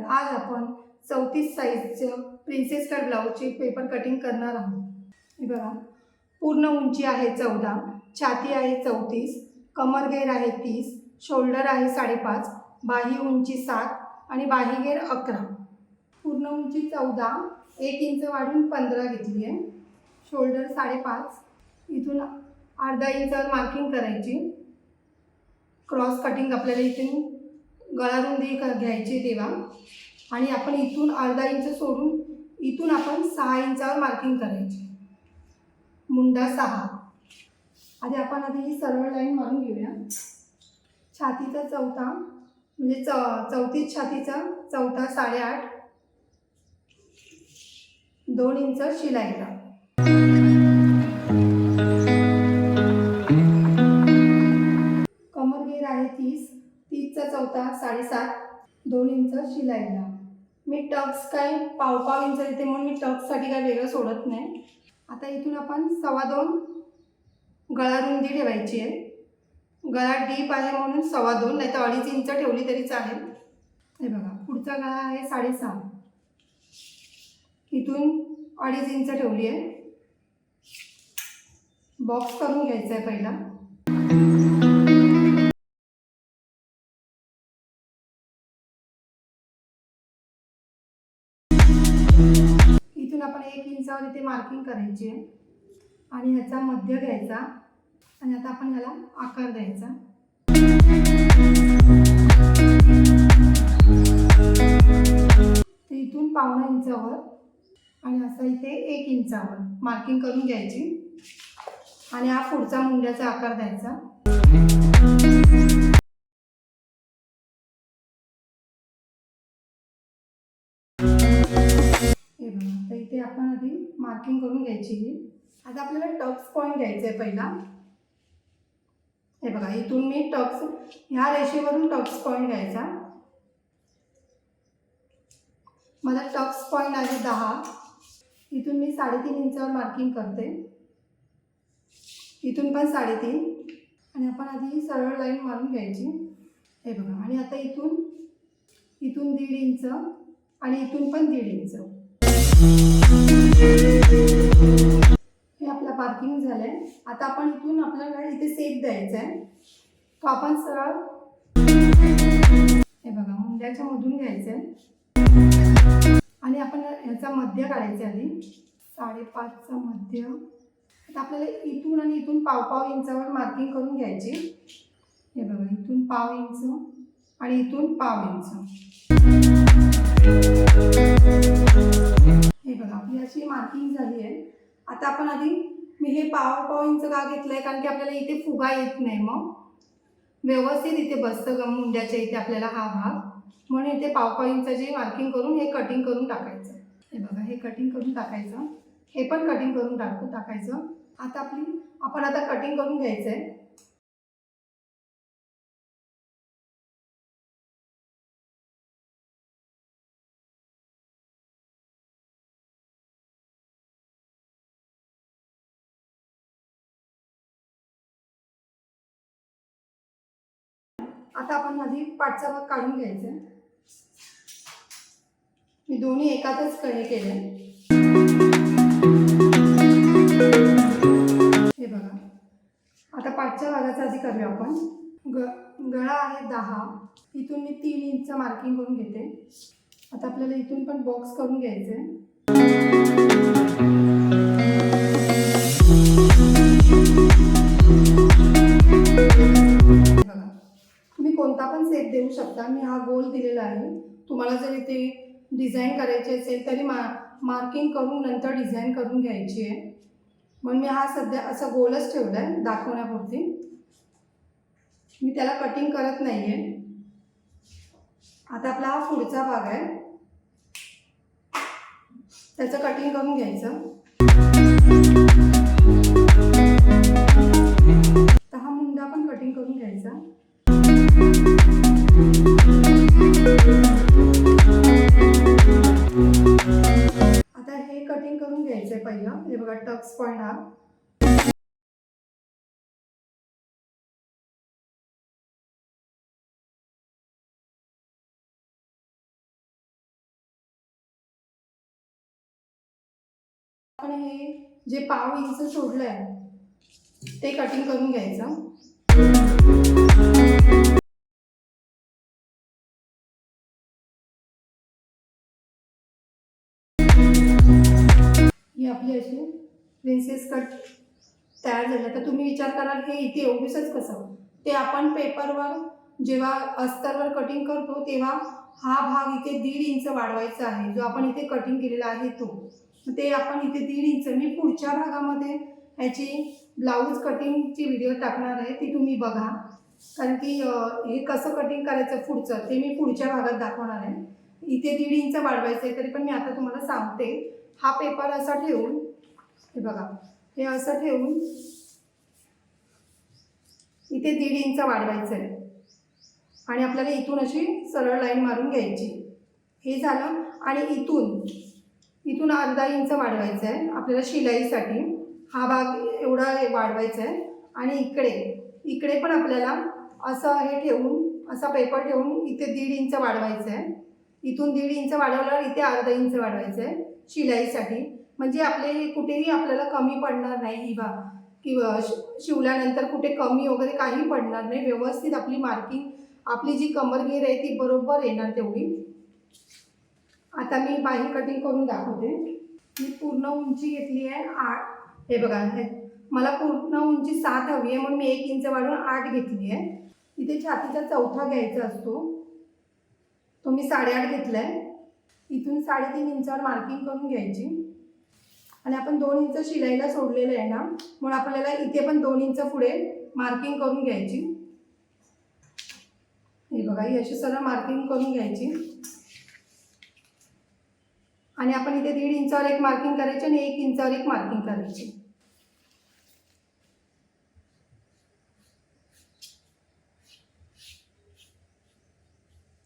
नमस्कार आज आपण चौतीस साईजचं प्रिन्सेस कट ब्लाऊजची पेपर कटिंग करणार आहोत. बघा पूर्ण उंची आहे चौदा छाती आहे चौतीस कमरघेर आहे तीस शोल्डर आहे साडेपाच बाही उंची सात आणि बाहीघेर अकरा. पूर्ण उंची चौदा एक इंच वाढून पंधरा घेतली आहे. शोल्डर साडेपाच इथून अर्धा इंचावर मार्किंग करायची. क्रॉस कटिंग आपल्याला इथून गळारुंदी क- घ्यायची तेव्हा. आणि आपण इथून अर्धा इंच सोडून इथून आपण सहा इंचावर मार्किंग करायची. मुंडा सहा. आधी आपण आधी ही सरळ लाईन मारून घेऊया. छातीचा चौथा म्हणजे चौ चौतीस छातीचा चौथा साडेआठ. दोन इंच शिलाईला. कमरघेर आहे तीस. तीसचा चौथा साडेसात दोन इंच शिलाईला. मी टक्स काय पाव पाव इंच देते म्हणून मी टक्ससाठी काय वेगळं सोडत नाही. आता इथून आपण सव्वा दोन गळा रुंदी ठेवायची आहे. गळा डीप आहे म्हणून सव्वा दोन नाही तर अडीच इंच ठेवली तरी चालेल. हे बघा पुढचा गळा आहे साडेसहा. इथून अडीच इंच ठेवली आहे. बॉक्स करून घ्यायचा आहे पहिला. एक इंचावर इथे मार्किंग करायची आहे. आणि ह्याचा मध्य घ्यायचा. आणि आता आपण ह्याला आकार द्यायचा. ते इथून पावणा इंचावर. आणि असं इथे एक इंचावर मार्किंग करून घ्यायची. आणि हा पुढचा मुंड्याचा आकार द्यायचा. बघा आपण आधी मार्किंग करून घ्यायची. ही आता आपल्याला टक्स पॉईंट घ्यायचा आहे पहिला. हे बघा इथून मी टक्स ह्या रेषेवरून टक्स पॉईंट घ्यायचा. मला टक्स पॉईंट आहे दहा. इथून मी साडेतीन इंचावर मार्किंग करते. इथून पण साडेतीन. आणि आपण आधी ही सरळ लाईन मारून घ्यायची. हे बघा आणि आता इथून इथून दीड इंच आणि इथून पण दीड इंच. हे आपलं पार्किंग झालंय. आता आपण इथून आपल्याला इथे सेफ द्यायचा आहे तो आपण सरळ हे बघा मुंड्याच्या मधून घ्यायचं आहे आणि आपण ह्याचा मध्य काढायचा आधी. साडेपाचचा मध्य. आता आपल्याला इथून आणि इथून पाव पाव इंचावर मार्किंग करून घ्यायची. हे बघा इथून पाव इंच आणि इथून पाव इंच. बघा. आपली अशी मार्किंग झाली आहे. आता आपण आधी मी हे पाव पाव इंच का घेतलं आहे कारण की आपल्याला इथे फुगा येत नाही मग. व्यवस्थित इथे बसतं ग मुंड्याच्या इथे आपल्याला हा भाग. म्हणून इथे पाव पाव इंचाची मार्किंग करून हे कटिंग करून टाकायचं. हे बघा हे कटिंग करून टाकायचं. हे पण कटिंग करून टाक टाकायचं. आता आपली आपण आता कटिंग करून घ्यायचं आहे आता आपण आधी पाठचा भाग काढून घ्यायचा. मी दोन्ही एकातच कळे केले. हे बघा. आता पाठच्या भागाचा आधी करूया आपण. ग गळा आहे दहा. इथून मी तीन इंच मार्किंग करून घेते. आता आपल्याला इथून पण बॉक्स करून घ्यायचं आहे पण मी हा गोल दिलेला आहे. तुम्हाला जर इथे डिझाईन करायची असेल तरी मा मार्किंग करून नंतर डिझाईन करून घ्यायची आहे. म्हणून मी हा सध्या असा गोलच ठेवला आहे दाखवण्यापुरती. मी त्याला कटिंग करत नाही आहे आता आपला हा पुढचा भाग आहे. त्याचं कटिंग करून घ्यायचं. घ्यायचं आहे पहिलं. म्हणजे बघा टक्स पॉईंट हा आपण हे जे पाव इंच सोडलंय ते कटिंग करून घ्यायचं. ही अशी प्रिन्सेस कट तयार झालं. तर तुम्ही विचार कराल हे इथे एवढीसच कसं ते आपण पेपरवर जेव्हा अस्तरवर कटिंग करतो तेव्हा हा भाग इथे दीड इंच वाढवायचा आहे. जो आपण इथे कटिंग केलेला आहे तो. ते आपण इथे दीड इंच. मी पुढच्या भागामध्ये ह्याची ब्लाऊज कटिंगची व्हिडिओ टाकणार आहे. ती तुम्ही बघा. कारण की हे कसं कटिंग करायचं पुढचं ते मी पुढच्या भागात दाखवणार आहे. इथे दीड इंच वाढवायचं आहे तरी पण मी आता तुम्हाला सांगते. हा पेपर असा ठेवून हे बघा. हे असं ठेवून इथे दीड इंच वाढवायचं आहे आणि आपल्याला इथून अशी सरळ लाईन मारून घ्यायची. हे झालं. आणि इथून इथून अर्धा इंच वाढवायचं आहे आपल्याला शिलाईसाठी हा भाग एवढा वाढवायचा आहे आणि इकडे इकडे पण आपल्याला असं हे ठेवून असा पेपर ठेवून इथे दीड इंच वाढवायचं आहे इथून दीड इंच वाढवल्यावर इथे अर्धा इंच वाढवायचं आहे शिलाईसाठी. म्हणजे आपले हे कुठेही आपल्याला कमी पडणार नाही ही बा किंवा शि- शिवल्यानंतर कुठे कमी वगैरे काही पडणार नाही. व्यवस्थित आपली मार्किंग आपली जी कमरघेर आहे ती बरोबर येणार तेवढी. आता मी बाही कटिंग करून दाखवते. मी पूर्ण उंची घेतली आहे आठ. हे बघा हे मला पूर्ण उंची सात हवी आहे. म्हणून मी एक इंच वाढवून आठ घेतली आहे. इथे छातीचा चौथा घ्यायचा असतो. तो मी साडेआठ घेतला आहे इथून साडेतीन इंचावर मार्किंग करून घ्यायची. आणि आपण दोन इंच शिलाईला सोडलेलं आहे ना म्हणून आपल्याला इथे पण दोन इंच पुढे मार्किंग करून घ्यायची. हे बघा ही अशी सरळ मार्किंग करून घ्यायची. आणि आपण इथे दीड इंचावर एक मार्किंग करायची आणि एक इंचावर एक मार्किंग करायची.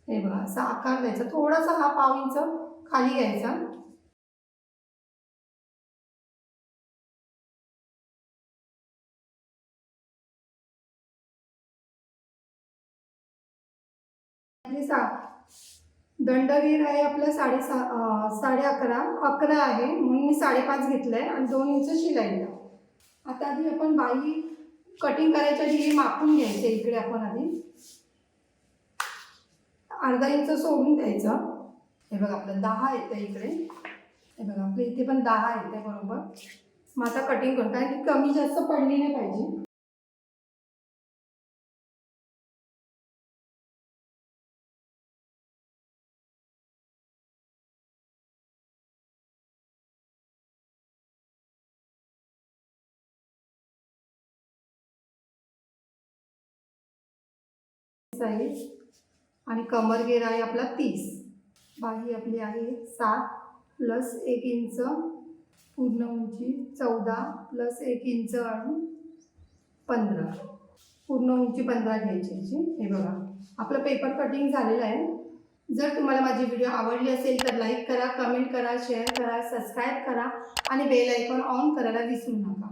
हे बघा असा आकार द्यायचा. थोडासा हा पाव इंच खाली घ्यायचा. दंडगीर आहे आपलं साडे सा साडे अकरा. अकरा आहे. म्हणून मी साडेपाच घेतलं आहे आणि दोन इंच शिलाईला आता आधी आपण बाई कटिंग करायच्या आधी हे मापून घ्यायचं. इकडे आपण आधी. अर्धा इंच सोडून द्यायचं. हे बघा आपलं दहा येतं इकडे. हे बघा आपलं इथे पण दहा येते बरोबर. मग आता कटिंग करू. कारण की कमी जास्त पडली नाही पाहिजे. आहे. आणि कमरगेर आहे आपला तीस. बाही आपली आहे सात प्लस एक इंच पूर्ण उंची चौदा प्लस एक इंच आणि पंधरा. पूर्ण उंची पंधरा घ्यायची याची. हे बघा. आपलं पेपर कटिंग झालेलं आहे. जर तुम्हाला माझी व्हिडिओ आवडली असेल तर लाईक करा कमेंट करा शेअर करा सबस्क्राईब करा आणि बेल आयकॉन ऑन करायला विसरू नका.